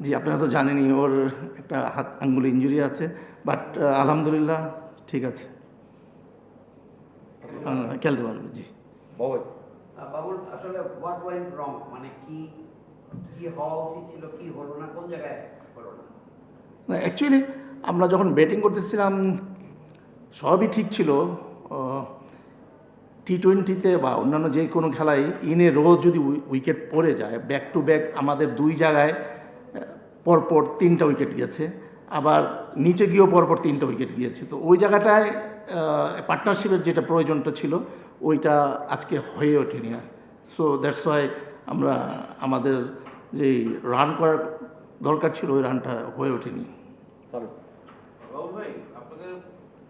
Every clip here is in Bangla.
জি আপনারা তো জানেনই ওর একটা হাত আঙ্গুলে ইঞ্জুরি আছে বাট আলহামদুলিল্লাহ ঠিক আছে। খেলতে পারবে? জি। বাবুল? আসলে হোয়াট ওয়েন্ট রং মানে কি কি হওয়া উচিত ছিল কি হলো না কোন জায়গায় হলো না? না অ্যাকচুয়ালি আমরা যখন ব্যাটিং করতেছিলাম সবই ঠিক ছিল টি টোয়েন্টিতে বা অন্যান্য যে কোনো খেলায় ইনে রোজ যদি উইকেট পড়ে যায় ব্যাক টু ব্যাক আমাদের দুই জায়গায় পরপর তিনটা উইকেট গিয়েছে। আবার নিচে গিয়েও পরপর তিনটা উইকেট গিয়েছে। তো ওই জায়গাটায় পার্টনারশিপের যেটা প্রয়োজনটা ছিল ওইটা আজকে হয়ে ওঠেনি আর। সো দ্যাটস ওয়াই আমরা আমাদের যে রান করার দরকার ছিল ওই রানটা হয়ে ওঠেনি। চলো। ভাই আপনাদের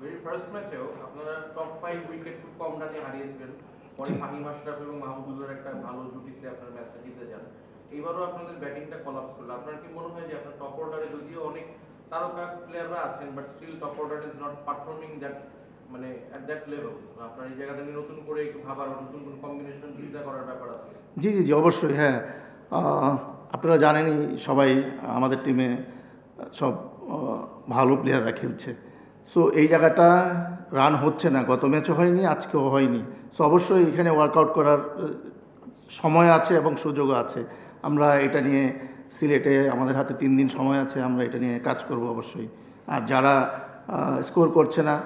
ভেরি ফার্স্ট ম্যাচেও আপনারা টপ ফাইভ উইকেট খুব কম রানে হারিয়েছিলেন পরে জি। ফাহিম আশরাফ এবং মাহমুদুল্লাহর একটা ভালো জুটিতে আপনার ম্যাচটা জিতে যান। এইবারও আপনাদের ব্যাটিংটা কলাপস করল। আপনার কি মনে হয় যে আপনার টপ অর্ডারে যদিও অনেক তারকা প্লেয়াররা আছেন but still top order is not performing that মানে অ্যাট দ্যাট লেভেল আপনার এই জায়গাটা নিয়ে নতুন করে একটু ভাবার নতুন কোনো কম্বিনেশন চিন্তা করার ব্যাপার আছে। জি জি জি অবশ্যই হ্যাঁ। আপনারা জানেনই সবাই আমাদের টিমে সব ভালো প্লেয়াররা খেলছে। সো এই জায়গাটা রান হচ্ছে না। গত ম্যাচও হয়নি আজকেও হয়নি। সো অবশ্যই এখানে ওয়ার্কআউট করার সময় আছে এবং সুযোগও আছে। আমরা এটা নিয়ে সিলেটে আমাদের হাতে তিন দিন সময় আছে আমরা এটা নিয়ে কাজ করব অবশ্যই। আর যারা স্কোর করছে না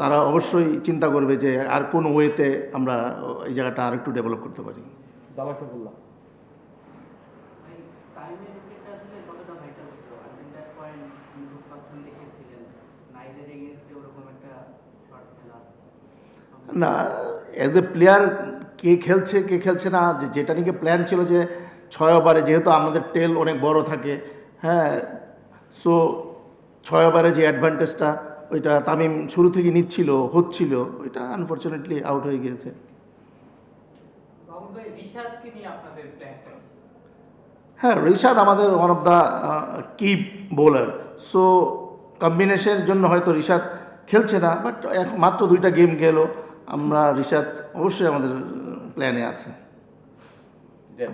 তারা অবশ্যই চিন্তা করবে যে আর কোন ওয়েতে আমরা এই জায়গাটা আর একটু ডেভেলপ করতে পারি। না অ্যাজ এ প্লেয়ার কে খেলছে কে খেলছে না যে- যেটা নাকি প্ল্যান ছিল যে ছয় ওভারে যেহেতু আমাদের টেল অনেক বড় থাকে হ্যাঁ সো ছয় ওভারে যে অ্যাডভান্টেজটা ওইটা তামিম শুরু থেকে নিচ্ছিল হচ্ছিল ওইটা আনফর্চুনেটলি আউট হয়ে গিয়েছে। নিয়ে হ্যাঁ রিশাদ আমাদের one of the key bowler so কম্বিনেশনের জন্য হয়তো রিশাদ খেলছে না বাট মাত্র দুইটা গেম গেল। আমরা রিশাদ অবশ্যই আমাদের প্ল্যানে আছে। এই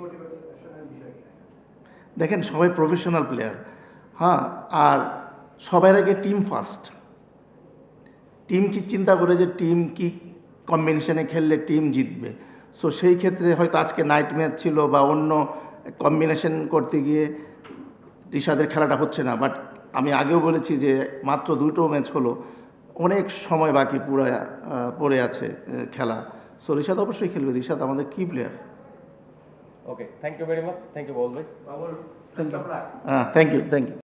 মানে দেখেন সবাই প্রফেশনাল প্লেয়ার হ্যাঁ আর সবার আগে টিম ফার্স্ট টিম কি চিন্তা করে যে টিম কি কম্বিনেশনে খেললে টিম জিতবে? সো সেই ক্ষেত্রে হয়তো আজকে নাইট ম্যাচ ছিল বা অন্য কম্বিনেশন করতে গিয়ে রিশাদের খেলাটা হচ্ছে না। বাট আমি আগেও বলেছি যে মাত্র দুটো ম্যাচ হলো। অনেক সময় বাকি পুরো পড়ে আছে খেলা। সো রিশাদ অবশ্যই খেলবে। রিশাদ আমাদের key player okay thank you very much thank you Babul ভাই বাবুল Thank হ্যাঁ থ্যাংক ইউ থ্যাংক ইউ